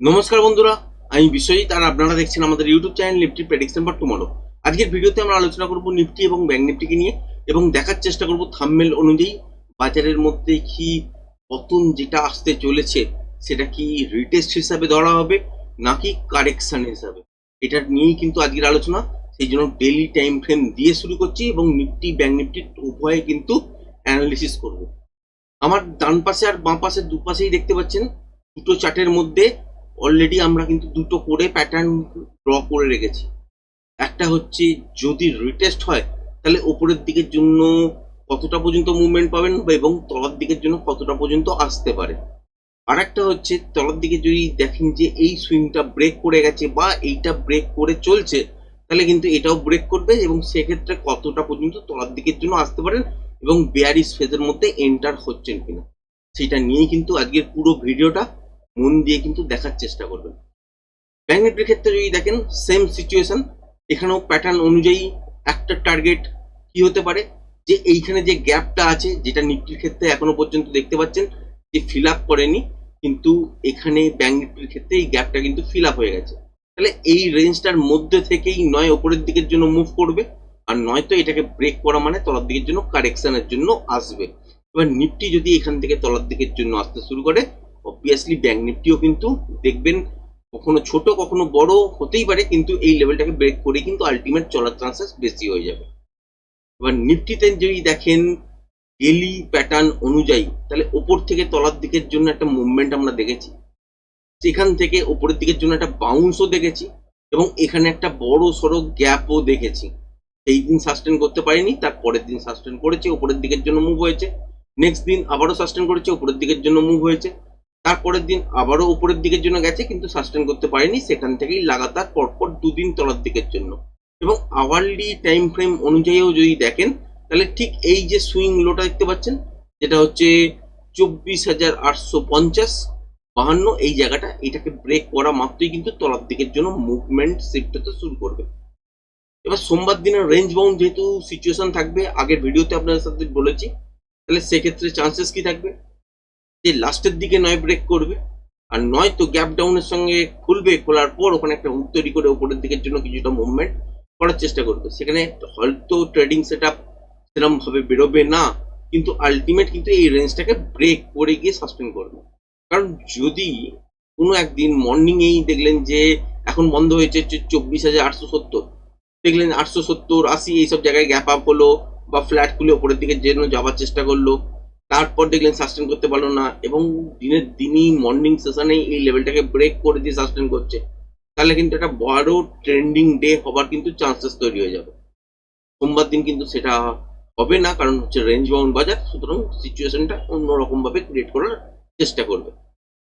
নমস্কার বন্ধুরা, আমি বিশ্বজিৎ আর আপনারা দেখছেন আমাদের YouTube channel Nifty prediction for tomorrow আজকের ভিডিওতে আমরা আলোচনা করব নিফটি এবং ব্যাংক নিফটিকে নিয়ে এবং দেখার চেষ্টা করব থাম্মেল অনুযায়ী বাজারের মধ্যে কি পতন যেটা আসতে চলেছে, সেটা কি রিটেস্ট হিসাবে ধরা হবে নাকি কারেকশন হিসাবে। এটা নিয়েই কিন্তু আজকের আলোচনা। সেই জন্য ডেলি টাইম ফ্রেম দিয়ে শুরু করছি এবং নিফটি ব্যাংক নিফটি উভয়ে কিন্তু অ্যানালিসিস করব। আমার ডান পাশে আর বাঁ পাশে দুপাশেই দেখতে পাচ্ছেন, দুটো চার্টের মধ্যে অলরেডি আমরা কিন্তু দুটো করে প্যাটার্ন ড্র করে রেখেছি। একটা হচ্ছে যদি রিটেস্ট হয়, তাহলে ওপরের দিকের জন্য কতটা পর্যন্ত মুভমেন্ট পাবেন এবং তলার দিকের জন্য কতটা পর্যন্ত আসতে পারে। আর একটা হচ্ছে তলার দিকে যদি দেখেন যে এই সুইংটা ব্রেক করে গেছে বা এইটা ব্রেক করে চলছে, তাহলে কিন্তু এটাও ব্রেক করবে এবং সেক্ষেত্রে কতটা পর্যন্ত তলার দিকের জন্য আসতে পারেন এবং বেয়ারিস ফেজের মধ্যে এন্টার হচ্ছেন কিনা। সেটা নিয়েই কিন্তু আজকের পুরো ভিডিওটা মন দিয়ে কিন্তু দেখার চেষ্টা করবেন। ব্যাঙ্ক নিফটির ক্ষেত্রে যদি দেখেন সেম সিচুয়েশন এখানেও প্যাটার্ন অনুযায়ী একটা টার্গেট কি হতে পারে? যে এইখানে যে গ্যাপটা আছে, যেটা নিফটির ক্ষেত্রে এখনও পর্যন্ত দেখতে পাচ্ছেন, যে ফিল আপ করেনি, কিন্তু এখানে ব্যাঙ্ক নিফটির ক্ষেত্রে এই গ্যাপটা কিন্তু ফিল আপ হয়ে গেছে। তাহলে এই রেঞ্জটার মধ্যে থেকেই নয়, ওপরের দিকের জন্য মুভ করবে, আর নয়তো এটাকে ব্রেক করা মানে তলার দিকের জন্য কারেকশনের জন্য আসবে। এবার নিফটি যদি এখান থেকে তলার দিকের জন্য আসতে শুরু করে অবভিয়াসলি ব্যাঙ্ক নিফটিও কিন্তু দেখবেন কখনো ছোট, কখনো বড় হতেই পারে, কিন্তু এই লেভেলটাকে ব্রেক করে কিন্তু আলটিমেট চলার চান্সেস বেশি হয়ে যাবে। এবার নিফটিতে যদি দেখেন ডেলি প্যাটার্ন অনুযায়ী, তাহলে ওপর থেকে তলার দিকের জন্য একটা মুভমেন্ট আমরা দেখেছি। সেখান থেকে ওপরের দিকের জন্য একটা বাউন্সও দেখেছি এবং এখানে একটা বড় সড়ো গ্যাপও দেখেছি। এই দিন সাস্টেন করতে পারিনি, তার পরের দিন সাস্টেন করেছে, ওপরের দিকের জন্য মুভ হয়েছে। নেক্সট দিন আবারও সাস্টেন করেছে, ওপরের দিকের জন্য মুভ হয়েছে। তারপরের দিন আবারও উপরের দিকের জন্য গেছে, কিন্তু সাস্টেন করতে পারেনি। সেখান থেকেই লাগাতার পরপর দুদিন তলার দিকের জন্য। এবং আওয়ারলি টাইম ফ্রেম অনুযায়ীও যদি দেখেন, তাহলে ঠিক এই যে সুইং লোটা দেখতে পাচ্ছেন, যেটা হচ্ছে চব্বিশ হাজার আটশো পঞ্চাশ, বাহান্ন, এই জায়গাটা, এটাকে ব্রেক করা মাত্রই কিন্তু তলার দিকের জন্য মুভমেন্ট শিফট হতে শুরু করবে। এবার সোমবার দিনের রেঞ্জ বাউন্ড যেহেতু সিচুয়েশন থাকবে, আগের ভিডিওতে আপনাদের সাথে বলেছি, তাহলে সেক্ষেত্রে চান্সেস কি থাকবে? যে লাস্টের দিকে নয় ব্রেক করবে, আর নয় তো গ্যাপ ডাউনের সঙ্গে খুলবে, খোলার পর ওখানে একটা হুক তৈরি করে ওপরের দিকের জন্য কিছুটা মুভমেন্ট করার চেষ্টা করবে। সেখানে হয়তো ট্রেডিং সেট আপ সেরকম ভাবে বেরোবে না, কিন্তু আলটিমেট কিন্তু এই রেঞ্জটাকে ব্রেক করে গিয়ে সাসপেন্ড করবে। কারণ যদি কোনো একদিন মর্নিংয়েই দেখলেন যে এখন বন্ধ হয়েছে চব্বিশ হাজার আটশো সত্তর, দেখলেন আটশো সত্তর, আশি, এইসব জায়গায় গ্যাপ আপ হলো বা ফ্ল্যাট খুলে ওপরের দিকে যেন যাওয়ার চেষ্টা করল তারপর দেখলেন সাস্টেন করতে পারল না এবং দিনের দিনই মর্নিং সেশনে এই লেভেলটাকে ব্রেক করে দিয়ে সাস্টেন করছে। তাহলে কিন্তু একটা বড় ট্রেন্ডিং ডে হবার কিন্তু চান্সেস তৈরি হয়ে যাবে। সোমবার দিন কিন্তু সেটা হবে না, কারণ হচ্ছে রেঞ্জ বাউন্ড বাজার, সুতরাং সিচুয়েশনটা অন্যরকম ভাবে ক্রিয়েট করার চেষ্টা করবে।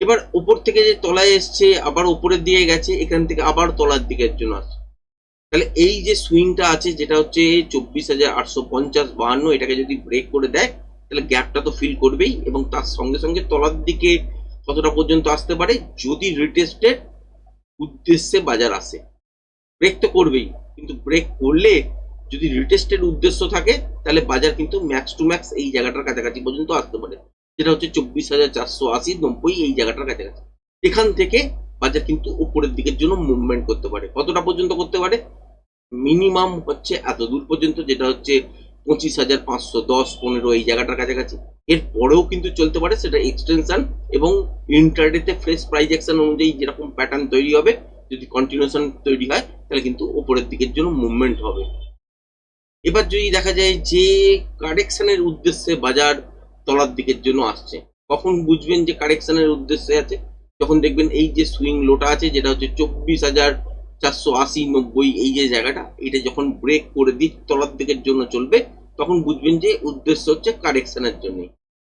এবার উপর থেকে যে তলায় এসছে, আবার উপরের দিকে গেছে, এখান থেকে আবার তলার দিকের জন্য আসছে। তাহলে এই যে সুইংটা আছে, যেটা হচ্ছে চব্বিশ হাজার আটশো পঞ্চাশ বাহান্ন, এটাকে যদি ব্রেক করে দেয় তাহলে গ্যাপটা তো ফিল করবেই এবং তার সঙ্গে সঙ্গে তলার দিকে কতটা পর্যন্ত আসতে পারে যদি রিটেস্টের উদ্দেশ্যে বাজার আসে। ব্রেক তো করবেই, কিন্তু ব্রেক করলে যদি রিটেস্টের উদ্দেশ্য থাকে, তাহলে বাজার কিন্তু ম্যাক্স টু ম্যাক্স এই জায়গাটার কাছাকাছি পর্যন্ত আসতে পারে। যেটা হচ্ছে চব্বিশ হাজার চারশো আশি, নব্বই এই জায়গাটার কাছাকাছি। এখান থেকে বাজার কিন্তু উপরের দিকের জন্য মুভমেন্ট করতে পারে। কতটা পর্যন্ত করতে পারে? মিনিমাম হচ্ছে এত দূর পর্যন্ত, যেটা হচ্ছে পঁচিশ হাজার পাঁচশো দশ পনেরো এই জায়গাটার কাছাকাছি। এর পরেও কিন্তু চলতে পারে সেটা এক্সটেনশন এবং ইন্টারডেতে ফ্রেশ প্রাইজ অ্যাকশন অনুযায়ী যেরকম প্যাটার্ন তৈরি হবে, যদি কন্টিনিউশন তৈরি হয়, তাহলে কিন্তু ওপরের দিকের জন্য মুভমেন্ট হবে। এবার যদি দেখা যায় যে কারেকশনের উদ্দেশ্যে বাজার তলার দিকের জন্য আসছে, কখন বুঝবেন যে কারেকশনের উদ্দেশ্যে আছে? যখন দেখবেন এই যে সুইং লোটা আছে, যেটা হচ্ছে চব্বিশ হাজার চারশো আশি নব্বই এই যে জায়গাটা, এটা যখন ব্রেক করে দিক তলার দিকের জন্য চলবে, তখন বুঝবেন যে উদ্দেশ্য হচ্ছে কারেকশনের জন্য।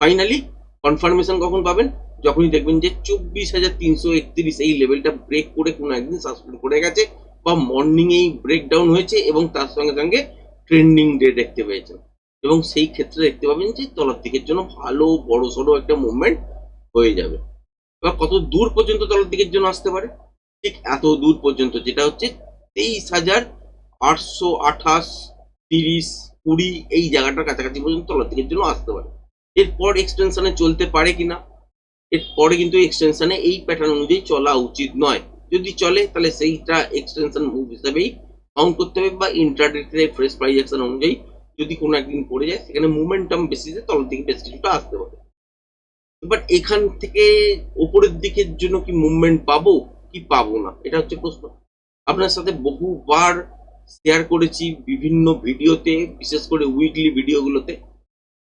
ফাইনালি কনফার্মেশন কখন পাবেন? যখনই দেখবেন যে চব্বিশ হাজার তিনশো একত্রিশ এই লেভেলটা ব্রেক করে কোনো একদিন সাসপেন্ড করে গেছে বা মর্নিং এই ব্রেক ডাউন হয়েছে এবং তার সঙ্গে সঙ্গে ট্রেন্ডিং ডে দেখতে পেয়েছেন। এবং সেই ক্ষেত্রে দেখতে পাবেন যে তলার দিকের জন্য ভালো বড় সড়ো একটা মুভমেন্ট হয়ে যাবে। এবার কত দূর পর্যন্ত তলার দিকের জন্য আসতে পারে? ঠিক এত দূর পর্যন্ত, যেটা হচ্ছে তেইশ হাজার আটশো আঠাশ, তিরিশ, কুড়ি, এই জায়গাটার কাছাকাছি পর্যন্ত তলার দিকের জন্য আসতে পারে। এরপর এক্সটেনশনে চলতে পারে কিনা? এরপরে কিন্তু এক্সটেনশনে এই প্যাটার্ন অনুযায়ী চলা উচিত নয়। যদি চলে, তাহলে সেইটা এক্সটেনশন মুভ হিসাবেই কাউন্ট করতে হবে বা ইন্টারডেটে ফ্রেশ প্রাইস অ্যাকশন অনুযায়ী যদি কোনো একদিন পড়ে যায়, সেখানে মোমেন্টাম বেসিসে তলার দিকে বেশ কিছুটা আসতে পারে। বাট এখান থেকে ওপরের দিকের জন্য কি মুভমেন্ট পাবো? কি পাবো না? এটা হচ্ছে প্রশ্ন। আপনার সাথে বহুবার শেয়ার করেছি বিভিন্ন ভিডিওতে, বিশেষ করে উইকলি ভিডিওগুলোতে,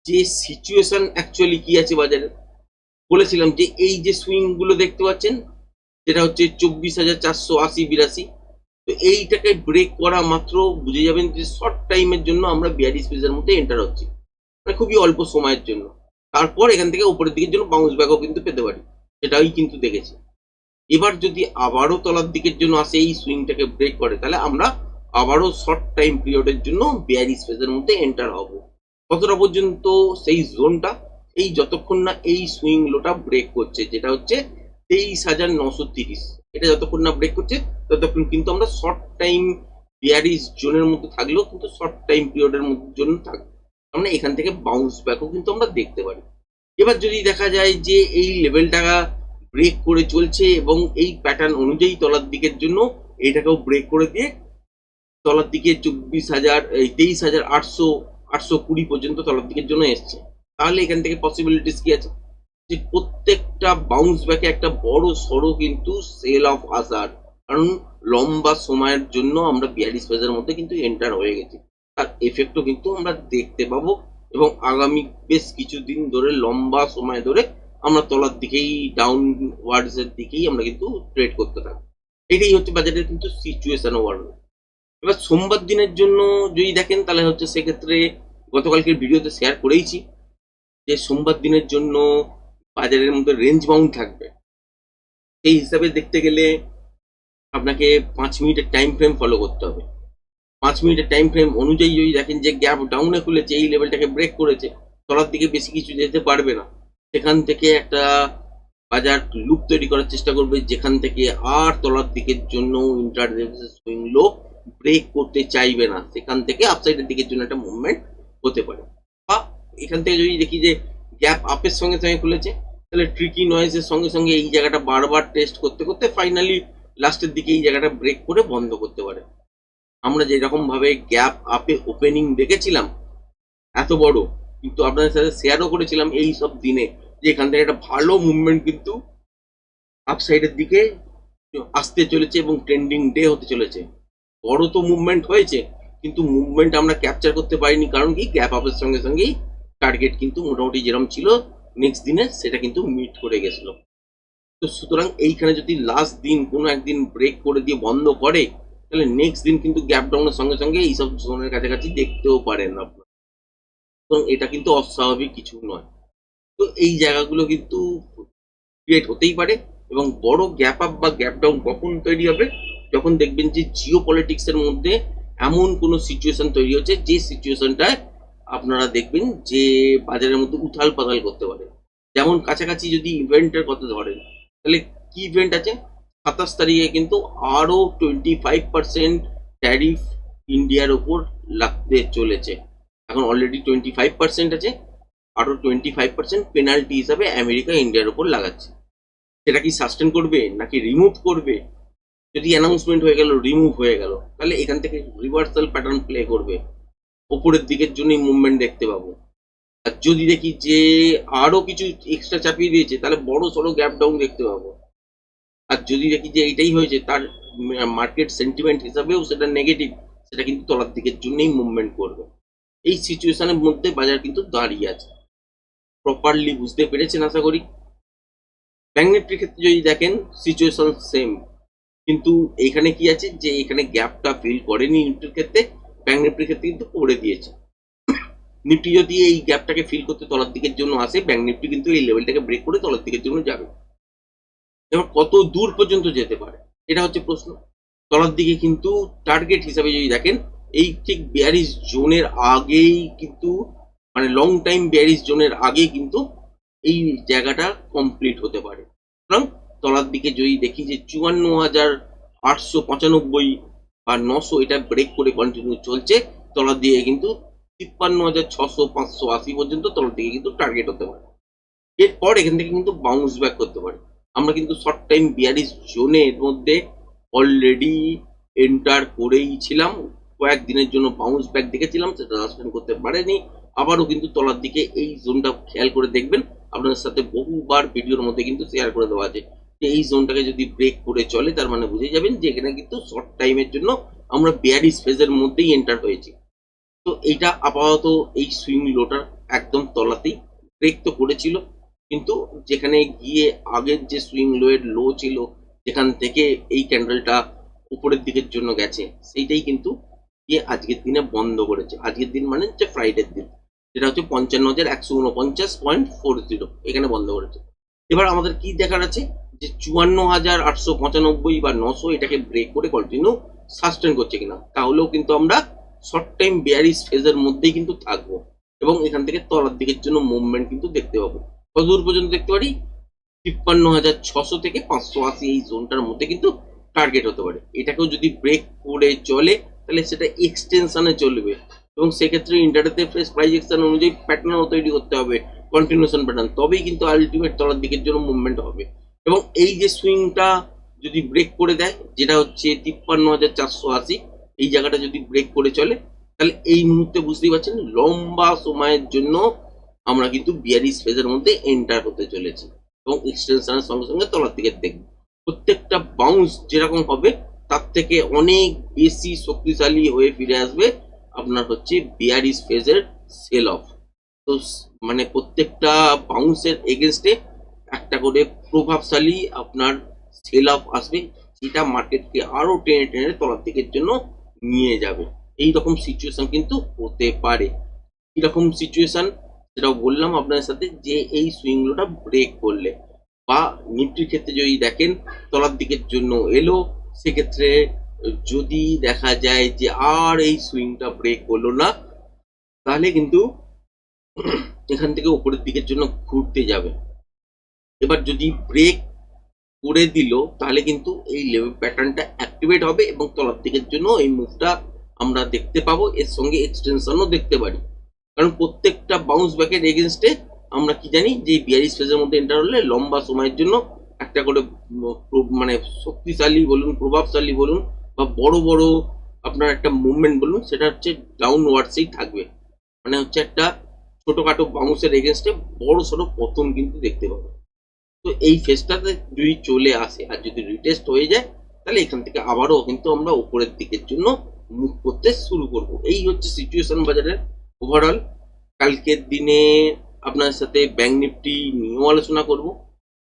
যে সিচুয়েশন অ্যাকচুয়ালি কি আছে বাজারে। বলেছিলাম যে এই যে সুইংগুলো দেখতে পাচ্ছেন, যেটা হচ্ছে চব্বিশ হাজার চারশো আশি বিরাশি, তো এইটাকে ব্রেক করা মাত্র বুঝে যাবেন যে শর্ট টাইমের জন্য আমরা বিয়ারি স্পেসের মধ্যে এন্টার হচ্ছি। মানে খুবই অল্প সময়ের জন্য। তারপর এখান থেকে উপরের দিকের জন্য বাউন্স ব্যাকও কিন্তু পেতে পারি। সেটাই কিন্তু দেখেছি। এবার যদি আবারও তলার দিকের জন্য আসে, এই সুইংটাকে ব্রেক করে, তাহলে আমরা আবারও শর্ট টাইম পিরিয়ডের জন্য বিয়ারি স্পেসের মধ্যে এন্টার হব। কতটা পর্যন্ত সেই জোনটা এই যতক্ষণ না এই সুইং লোটা ব্রেক করছে, যেটা হচ্ছে তেইশ হাজার নশো তিরিশ। এটা যতক্ষণ না ব্রেক করছে, ততক্ষণ কিন্তু আমরা শর্ট টাইম বিয়ারিস জোনের মধ্যে থাকলেও কিন্তু শর্ট টাইম পিরিয়ডের মধ্যে জন্য থাকব আমরা এখান থেকে বাউন্স ব্যাকও কিন্তু আমরা দেখতে পারি। এবার যদি দেখা যায় যে এই লেভেলটা ব্রেক করে চলছে এবং এই প্যাটার্ন অনুযায়ী তলার দিকের জন্য এটাকেও ব্রেক করে দিয়ে তলার দিকে চব্বিশ হাজার তেইশ হাজার আটশো আটশো কুড়ি পর্যন্ত তলার দিকের জন্য এসছে। তাহলে এখান থেকে পসিবিলিটিস কি আছে? যে প্রত্যেকটা বাউন্স ব্যাকে একটা বড় সড়ো কিন্তু সেল অফ আসার কারণ লম্বা সময়ের জন্য আমরা বিয়াল্লিশ পেজের মধ্যে কিন্তু এন্টার হয়ে গেছি। তার এফেক্টও কিন্তু আমরা দেখতে পাবো এবং আগামী বেশ কিছুদিন ধরে লম্বা সময় ধরে আমরা তলার দিকেই ডাউন ওয়ার্ডস এর দিকেই আমরা কিন্তু ট্রেড করতে থাকব। এটাই হচ্ছে বাজারের কিন্তু সিচুয়েশন ওভারঅল এবার সোমবার দিনের জন্য যদি দেখেন, তাহলে হচ্ছে সেক্ষেত্রে গতকালকের ভিডিওতে শেয়ার করেইছি যে সোমবার দিনের জন্য বাজারের মধ্যে রেঞ্জ বাউন্ড থাকবে। সেই হিসাবে দেখতে গেলে আপনাকে পাঁচ মিনিটের টাইম ফ্রেম ফলো করতে হবে। পাঁচ মিনিটের টাইম ফ্রেম অনুযায়ী যদি দেখেন যে গ্যাপ ডাউনে খুলেছে, এই লেভেলটাকে ব্রেক করেছে, তলার দিকে বেশি কিছু যেতে পারবে না। সেখান থেকে একটা বাজার লুপ তৈরি করার চেষ্টা করবে, যেখান থেকে আর তলার দিকের জন্য ইন্টারনেট সুইং লো ব্রেক করতে চাইবে না। সেখান থেকে আপসাইডের দিকের জন্য একটা মুভমেন্ট হতে পারে। বা এখান থেকে যদি দেখি যে গ্যাপ আপের সঙ্গে সঙ্গে খুলেছে, তাহলে ট্রিকি নয়েজের সঙ্গে সঙ্গে এই জায়গাটা বারবার টেস্ট করতে করতে ফাইনালি লাস্টের দিকে এই জায়গাটা ব্রেক করে বন্ধ করতে পারে। আমরা যেরকম ভাবে গ্যাপ আপে ওপেনিং দেখেছিলাম, এত বড়, কিন্তু আপনাদের সাথে শেয়ারও করেছিলাম এই সব দিনে। যে এখান থেকে একটা ভালো মুভমেন্ট কিন্তু আপসাইডের দিকে আসতে চলেছে এবং ট্রেন্ডিং ডে হতে চলেছে। বড় তো মুভমেন্ট হয়েছে, কিন্তু মুভমেন্ট আমরা ক্যাপচার করতে পারিনি। কারণ কি? গ্যাপ আপের সঙ্গে সঙ্গেই টার্গেট কিন্তু মোটামুটি যেরকম ছিল নেক্সট দিনে সেটা কিন্তু মিট করে গেছিল। তো সুতরাং এইখানে যদি লাস্ট দিন কোনো একদিন ব্রেক করে দিয়ে বন্ধ করে, তাহলে নেক্সট দিন কিন্তু গ্যাপ ডাউনের সঙ্গে সঙ্গে এইসব জোনের কাছাকাছি দেখতেও পারেন আপনার। সুতরাং এটা কিন্তু অস্বাভাবিক কিছু নয়। তো এই জায়গাগুলো কিন্তু ক্রিয়েট হতেই পারে এবং বড় গ্যাপ আপ বা গ্যাপ ডাউন কখন তৈরি হবে? যখন দেখবেন যে জিও পলিটিক্সের মধ্যে এমন কোনো সিচুয়েশন তৈরি হচ্ছে, যে সিচুয়েশনটায় আপনারা দেখবেন যে বাজারের মধ্যে উথাল পাতাল করতে পারে। যেমন কাছাকাছি যদি ইভেন্টের কথা ধরেন, তাহলে কি ইভেন্ট আছে? সাতাশ তারিখে কিন্তু আরও টোয়েন্টি ফাইভ পার্সেন্ট ট্যারিফ ইন্ডিয়ার ওপর লাগতে চলেছে। এখন অলরেডি টোয়েন্টি ফাইভ পার্সেন্ট আছে। আরও টোয়েন্টি ফাইভ পার্সেন্ট পেনাল্টি হিসাবে আমেরিকা ইন্ডিয়ার ওপর লাগাচ্ছে। সেটা কি সাস্টেন করবে নাকি রিমুভ করবে? যদি অ্যানাউন্সমেন্ট হয়ে গেল রিমুভ হয়ে গেল, তাহলে এখান থেকে রিভার্সাল প্যাটার্ন প্লে করবে। ওপরের দিকের জন্যই মুভমেন্ট দেখতে পাবো। আর যদি দেখি যে আরও কিছু এক্সট্রা চাপিয়ে দিয়েছে, তাহলে বড় সড়ো গ্যাপ ডাউন দেখতে পাবো। আর যদি দেখি যে এইটাই হয়েছে, তার মার্কেট সেন্টিমেন্ট হিসাবেও সেটা নেগেটিভ সেটা কিন্তু তলার দিকের জন্যই মুভমেন্ট করবে। এই সিচুয়েশনের মধ্যে বাজার কিন্তু দাঁড়িয়ে আছে। প্রপারলি বুঝতে পেরেছেন আশা করি? ব্যাঙ্ক নিফটির ক্ষেত্রে যদি দেখেন সিচুয়েশন সেম কিন্তু এখানে কি আছে? যে এখানে গ্যাপটা ফিল করেনি নিফটির ক্ষেত্রে ব্যাঙ্ক ক্ষেত্রে কিন্তু করে দিয়েছে। নিফটি যদি এই গ্যাপটাকে ফিল করতে তলার দিকের জন্য আসে ব্যাঙ্ক নিফটি কিন্তু এই লেভেলটাকে ব্রেক করে তলার দিকের জন্য যাবে। এবার কত দূর পর্যন্ত যেতে পারে? এটা হচ্ছে প্রশ্ন। তলার দিকে কিন্তু টার্গেট হিসাবে যদি দেখেন, এই ঠিক বিয়ারিশ জোনের আগেই কিন্তু মানে লং টাইম বিয়ারিশ জোনের আগে কিন্তু এই জায়গাটা কমপ্লিট হতে পারে। সুতরাং তলার দিকে যদি দেখি যে চুয়ান্ন হাজার আটশো পঁচানব্বই বা নশো এটা ব্রেক করে কন্টিনিউ চলছে, তলার দিকে কিন্তু তিপ্পান্ন হাজার ছশো পাঁচশো আশি পর্যন্ত তলার দিকে কিন্তু টার্গেট হতে পারে। এরপর এখান থেকে কিন্তু বাউন্স ব্যাক করতে পারে। আমরা কিন্তু শর্ট টাইম বিয়ারিশ জোনের মধ্যে অলরেডি এন্টার করেই ছিলাম। কয়েকদিনের জন্য বাউন্স ব্যাক দেখেছিলাম, সেটা সাসপেন্ড করতে পারেনি। আবারও কিন্তু তলার দিকে এই জোনটা খেয়াল করে দেখবেন। আপনাদের সাথে বহুবার ভিডিওর মধ্যে কিন্তু শেয়ার করে দেওয়া আছে। যে এই জোনটাকে যদি ব্রেক করে চলে, তার মানে বুঝে যাবেন যে এখানে কিন্তু শর্ট টাইমের জন্য আমরা বিয়ারিশ ফেজের মধ্যেই এন্টার হয়েছি। তো এইটা আপাতত এই সুইং লোটার একদম তলাতেই ব্রেক তো করেছিল। কিন্তু যেখানে গিয়ে আগের যে সুইং লোয়ের লো ছিল, যেখান থেকে এই ক্যান্ডেলটা উপরের দিকের জন্য গেছে, সেইটাই কিন্তু গিয়ে আজকের দিনে বন্ধ করেছে। আজকের দিন মানে হচ্ছে ফ্রাইডের দিন। যেটা হচ্ছে পঞ্চান্ন হাজার একশো উনপঞ্চাশ পয়েন্ট ফোর জিরো এখানে বন্ধ করেছে। এবার আমাদের কি দেখার আছে? যে চুয়ান্ন হাজার আটশো পঁচানব্বই বা নশো এটাকে ব্রেক করে কন্টিনিউ সাস্টেন করছে কিনা। তাহলেও কিন্তু আমরা শর্ট টাইম বেয়ারিস ফেজের মধ্যেই কিন্তু থাকব। এবং এখান থেকে তলার দিকের জন্য মুভমেন্ট কিন্তু দেখতে পাবো। কতদূর পর্যন্ত দেখতে পারি? তিপ্পান্ন হাজার ছশো থেকে পাঁচশো আশি এই জোনটার মধ্যে কিন্তু টার্গেট হতে পারে। এটাকেও যদি ব্রেক করে চলে, তাহলে সেটা এক্সটেনশনে চলবে। এবং সেক্ষেত্রে ইন্টারনেটে ফ্রেশ প্রাইজেকশন অনুযায়ী প্যাটার্নও তৈরি করতে হবে কন্টিনিউশন প্যাটার্ন তবেই কিন্তু আলটিমেট তলার দিকের জন্য মুভমেন্ট হবে। এবং এই যে সুইংটা যদি ব্রেক করে দেয়, যেটা হচ্ছে তিপ্পান্ন হাজার চারশো আশি, এই জায়গাটা যদি ব্রেক করে চলে, তাহলে এই মুহূর্তে বুঝতেই পারছেন লম্বা সময়ের জন্য আমরা কিন্তু বিয়ারিশ ফেজের মধ্যে এন্টার হতে চলেছি। এবং এক্সটেনশনের সঙ্গে সঙ্গে তলার দিকে দেখব। প্রত্যেকটা বাউন্স যেরকম হবে, তার থেকে অনেক বেশি শক্তিশালী হয়ে ফিরে আসবে আপনার হচ্ছে বিয়ারিশ ফেজের সেল অফ তো মানে প্রত্যেকটা বাউন্সের এগেনস্টে একটা করে প্রভাবশালী আপনার সেল অফ আসবে, যেটা মার্কেটকে আরও টেনে টেনে তলার দিকের জন্য নিয়ে যাবে। এই রকম সিচুয়েশন কিন্তু হতে পারে। কীরকম সিচুয়েশন সেটাও বললাম আপনার সাথে, যে এই সুইংগুলোটা ব্রেক করলে বা নিফটির ক্ষেত্রে যদি দেখেন তলার দিকের জন্য এলো, সেক্ষেত্রে যদি দেখা যায় যে আর এই সুইংটা ব্রেক করল না, তাহলে কিন্তু এখান থেকে উপরের দিকের জন্য ঘুরতে যাবে। এবার যদি ব্রেক করে দিল, তাহলে কিন্তু এই লেভেল প্যাটার্নটা অ্যাক্টিভেট হবে এবং তলার দিকের জন্য এই মুভটা আমরা দেখতে পাবো, এর সঙ্গে এক্সটেনশনও দেখতে পারি। কারণ প্রত্যেকটা বাউন্স ব্যাকের এগেনস্টে আমরা কি জানি যে বিয়ারিশ ফেজের মধ্যে এন্টার হলে লম্বা সময়ের জন্য একটা করে মানে শক্তিশালী বলুন, প্রভাবশালী বলুন বা বড় বড় আপনার একটা মুভমেন্ট বলুন, সেটা হচ্ছে ডাউনওয়ার্ডসেই থাকবে। মানে হচ্ছে একটা ছোটখাটো বাউন্সের এগেনস্টে বড় সড়ো পতন কিন্তু দেখতে পাবো। তো এই ফেজটাতে যদি চলে আসে আর যদি রিটেস্ট হয়ে যায়, তাহলে এখান থেকে আবারও কিন্তু আমরা উপরের দিকের জন্য মুভ করতে শুরু করব। এই হচ্ছে সিচুয়েশন বাজারের ওভারঅল কালকের দিনে আপনার সাথে ব্যাংক নিফটি নিয়েও আলোচনা করব।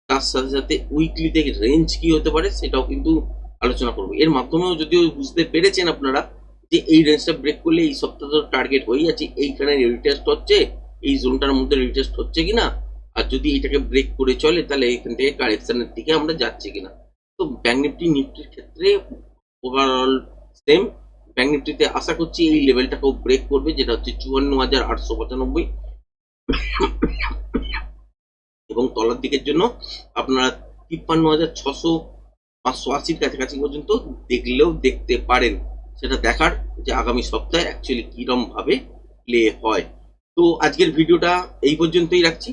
তার সাথে সাথে উইকলিতে রেঞ্জ কি হতে পারে, সেটাও কিন্তু আলোচনা করব। এর মাধ্যমেও যদিও বুঝতে পেরেছেন আপনারা যে এই রেঞ্জটা ব্রেক করলে এই সপ্তাহ তো টার্গেট হয়ে যাচ্ছে এইখানে রিটেস্ট হচ্ছে, এই জোনটার মধ্যে রিটেস্ট হচ্ছে কিনা? আর যদি এটাকে ব্রেক করে চলে, তাহলে এখান থেকে কারেকশনের দিকে আমরা যাচ্ছি কিনা? তো ব্যাংক নিফটি নিফটির ক্ষেত্রে ওভারঅল সেম ব্যাংক নিফটিতে আশা করছি এই লেভেলটাকেও ব্রেক করবে, যেটা হচ্ছে চুয়ান্ন হাজার আটশো পঁচানব্বই। এবং তলার দিকের জন্য আপনারা তিপ্পান্ন হাজার ছশো পাঁচশো সোয়াচির কাছাকাছি পর্যন্ত দেখলেও দেখতে পারেন। সেটা দেখার যে আগামী সপ্তাহে অ্যাকচুয়ালি কীরমভাবে প্লে হয়। তো আজকের ভিডিওটা এই পর্যন্তই রাখছি।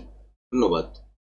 ধন্যবাদ।